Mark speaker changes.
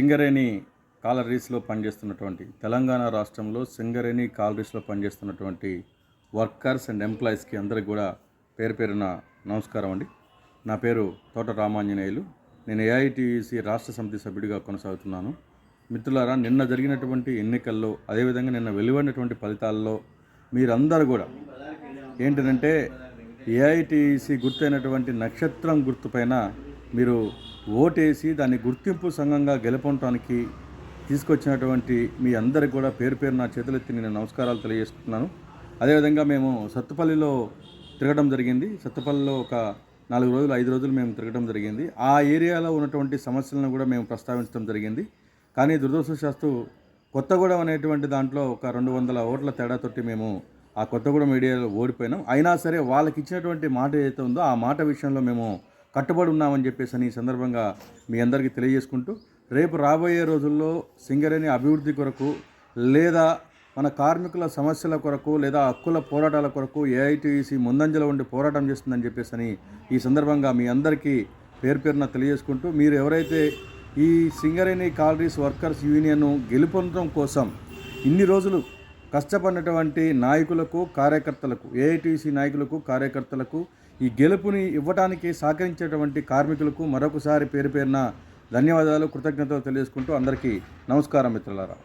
Speaker 1: సింగరేణి కాలరీస్లో పనిచేస్తున్నటువంటి తెలంగాణ రాష్ట్రంలో సింగరేణి కాలరీస్లో పనిచేస్తున్నటువంటి వర్కర్స్ అండ్ ఎంప్లాయీస్కి అందరికి కూడా పేరు పేరున నమస్కారం అండి. నా పేరు తోట రామాంజనేయులు. నేను ఏఐటీసీ రాష్ట్ర సమితి సభ్యుడిగా కొనసాగుతున్నాను. మిత్రులారా నిన్న జరిగినటువంటి ఎన్నికల్లో అదేవిధంగా నిన్న వెలువడినటువంటి ఫలితాల్లో మీరందరూ కూడా ఏంటంటే ఏఐటీసీ గుర్తైనటువంటి నక్షత్రం గుర్తుపైన మీరు ఓటేసి దాన్ని గుర్తింపు సంఘంగా గెలుపొనటానికి తీసుకొచ్చినటువంటి మీ అందరికి కూడా పేరు పేరు నా చేతులెత్తి నేను నమస్కారాలు తెలియజేస్తున్నాను. అదేవిధంగా మేము సత్తుపల్లిలో తిరగడం జరిగింది. సత్తుపల్లిలో ఒక నాలుగు రోజులు ఐదు రోజులు మేము తిరగడం జరిగింది. ఆ ఏరియాలో ఉన్నటువంటి సమస్యలను కూడా మేము ప్రస్తావించడం జరిగింది. కానీ దురదృష్టశాస్తు కొత్తగూడెం అనేటువంటి దాంట్లో ఒక రెండు వందల ఓట్ల తేడాతోటి మేము ఆ కొత్తగూడెం ఏరియాలో ఓడిపోయినాం. అయినా సరే వాళ్ళకి ఇచ్చినటువంటి మాట ఏదైతే ఉందో ఆ మాట విషయంలో మేము కట్టుబడి ఉన్నామని చెప్పేసి అని ఈ సందర్భంగా మీ అందరికీ తెలియజేసుకుంటూ రేపు రాబోయే రోజుల్లో సింగరేణి అభివృద్ధి కొరకు లేదా మన కార్మికుల సమస్యల కొరకు లేదా హక్కుల పోరాటాల కొరకు ఏఐటీసీ ముందంజలో ఉండి పోరాటం చేస్తుందని చెప్పేసి అని ఈ సందర్భంగా మీ అందరికీ పేరు పేరున తెలియజేసుకుంటూ మీరు ఎవరైతే ఈ సింగరేణి కాలరీస్ వర్కర్స్ యూనియన్ గెలుపొందడం కోసం ఇన్ని రోజులు కష్టపడినటువంటి నాయకులకు కార్యకర్తలకు ఏఐటీసీ నాయకులకు కార్యకర్తలకు ఈ గెలుపుని ఇవ్వడానికి సహకరించేటువంటి కార్మికులకు మరొకసారి పేరు పేరున ధన్యవాదాలు కృతజ్ఞతలు తెలియజేసుకుంటూ అందరికీ నమస్కారం మిత్రులారా.